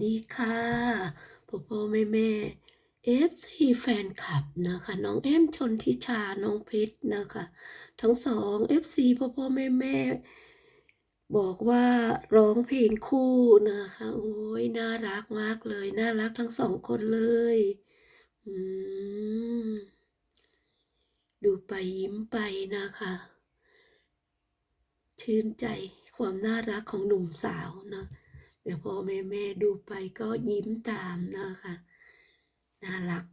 ดีค่ะพ่อพ่อแม่แม่เอฟซีแฟนคลับนะคะ น้องแอมชนทิชาน้องเพชรนะคะ ทั้งสองเอฟซีพ่อพ่อแม่แม่บอกว่าร้องเพลงคู่นะคะ โอ้ยน่ารักมากเลย น่ารักทั้งสองคนเลยอืมดูไปยิ้มไปนะคะ ชื่นใจความน่ารักของหนุ่มสาวนะ เดี๋ยวพ่อแม่แม่ดูไปก็ยิ้มตามนะคะน่ารัก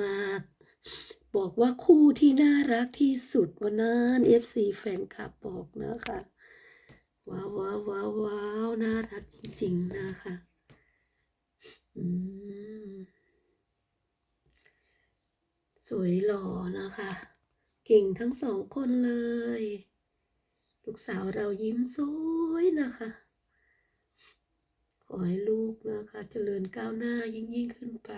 มากๆ บอกว่าคู่ที่น่ารักที่สุดวันนั้น FC แฟนคลับบอกนะคะว้าวว้าวว้าววาวน่ารักจริง ๆ นะคะอืมสวยหล่อนะคะ เก่งทั้งสองคนเลย ลูกสาวเรายิ้มสวยนะคะ อให้ลูกนะคะเจริญก้าวหน้ายิ่งยิ่งขึ้นไป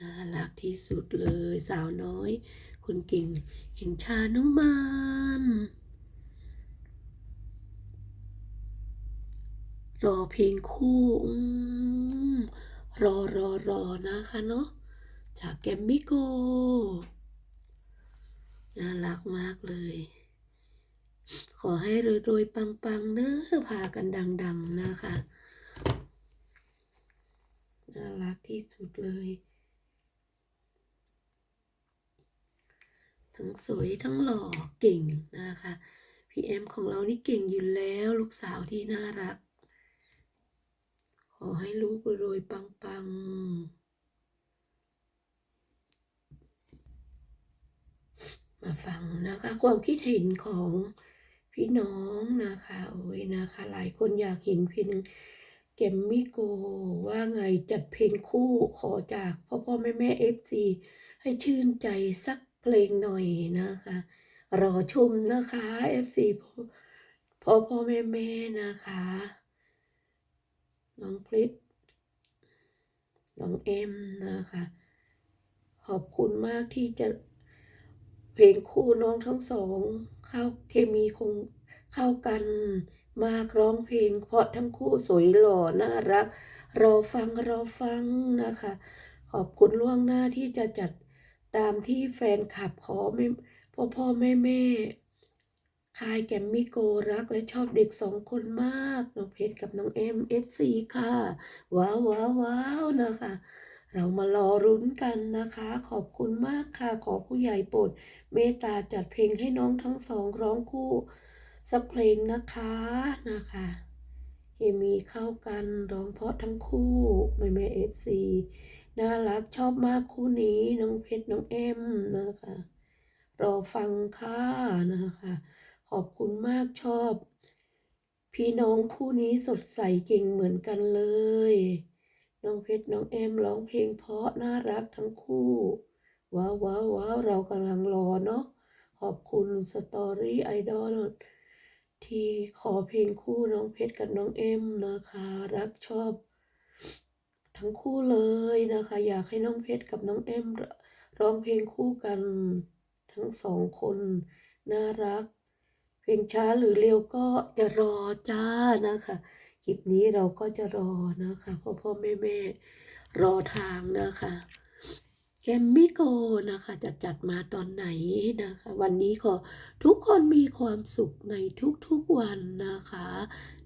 น่ารักที่สุดเลยสาวน้อย คุณเก่งแห่งชานุมานรอเพลงคู่รอรอรอนะคะเนาะจากแกมมิโก น่ารักมากเลย ขอให้รวยๆปังๆเด้อพากันดัง ๆ นะคะ น่ารักที่สุดเลย ทั้งสวยทั้งหล่อเก่งนะคะ พี่แอมของเรานี่เก่งอยู่แล้วลูกสาวที่น่ารัก ขอให้ลูกรวยๆปังๆมาฟังนะคะความคิดเห็นของ พี่น้องนะคะโอ้ยนะคะ หลายคนอยากเห็นเพลงเกมมิโกว่าไงจัดเพลงคู่ขอจากพ่อพ่อแม่แม่เอฟซีให้ชื่นใจสักเพลงหน่อยนะคะ รอชมนะคะเอฟซีพ่อพ่อแม่แม่นะคะ น้องพริตน้องเอ็มนะคะ ขอบคุณมากที่จะ เพลงคู่น้องทั้งสอง เข้าเคมีคงเข้ากัน มากร้องเพลง เพราะทั้งคู่สวยหล่อน่ารัก รอฟังรอฟังนะคะ ขอบคุณล่วงหน้าที่จะจัดตามที่แฟนคลับขอไม่พ่อพ่อแม่แม่คายแกมมิโกรักและชอบเด็กสองคนมาก น้องเพชรกับน้องเอ็มเอฟซีค่ะ ว้าวว้าวว้าวนะคะ เรามารอรุ้นกันนะคะ ขอบคุณมากค่ะ ขอผู้ใหญ่โปรดเมตตาจัดเพลงให้น้องทั้งสองร้องคู่สักเพลงนะคะนะคะเคมีเข้ากันร้องเพราะทั้งคู่แม่แม่เอฟซีน่ารักชอบมากคู่นี้น้องเพชรน้องเอ็มนะคะรอฟังค่ะนะคะ ขอบคุณมากชอบ พี่น้องคู่นี้สดใสเก่งเหมือนกันเลย น้องเพชรน้องเอ็มร้องเพลงเพราะน่ารักทั้งคู่ ว้าวว้าวว้าวเรากำลังรอเนาะขอบคุณสตอรี่ไอดอลที่ขอเพลงคู่น้องเพชรกับน้องเอ็มนะคะ รักชอบ ทั้งคู่เลยนะคะ อยากให้น้องเพชรกับน้องเอ็มร้องเพลงคู่กันทั้งสองคน น่ารัก เพลงช้าหรือเร็วก็จะรอจ้านะคะ คลิปนี้เราก็จะรอนะคะพ่อพ่อแม่แม่รอทางนะคะแกมมิโกนะคะ จะจัดมาตอนไหนนะคะ วันนี้ขอทุกคนมีความสุขในทุกๆวันนะคะ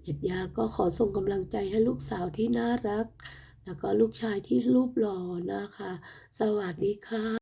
เด็ดยาก็ขอส่งกำลังใจให้ลูกสาวที่น่ารัก แล้วก็ลูกชายที่รูปหล่อนะคะ สวัสดีค่ะ